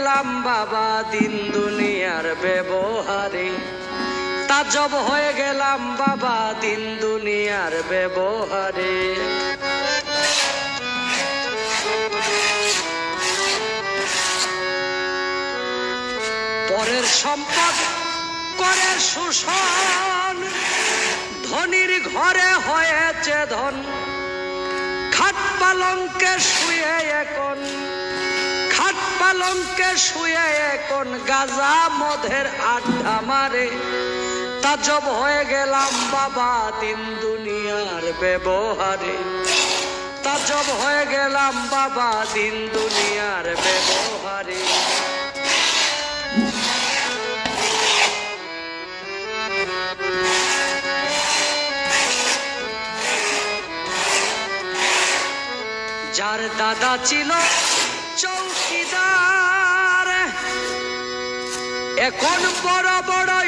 গেলাম বাবা দিন দুনিয়ার ব্যবহারে। তাজব হয়ে গেলাম বাবা দিন দুনিয়ার ব্যবহারে। পরের সম্পদ করে শোষণ, ধনির ঘরে হয়েছে ধন। খাট পালঙ্কে শুয়ে এখন পালঙ্কে শুয়ে এখন গাজা মধের আড্ডা মারে। তাজব হয়ে গেলাম বাবা দিন দুনিয়ার ব্যবহারে। তাজব হয়ে গেলাম বাবা দিন দুনিয়ার ব্যবহারে। যার দাদা ছিল চৌকিদার এখন বড় বড়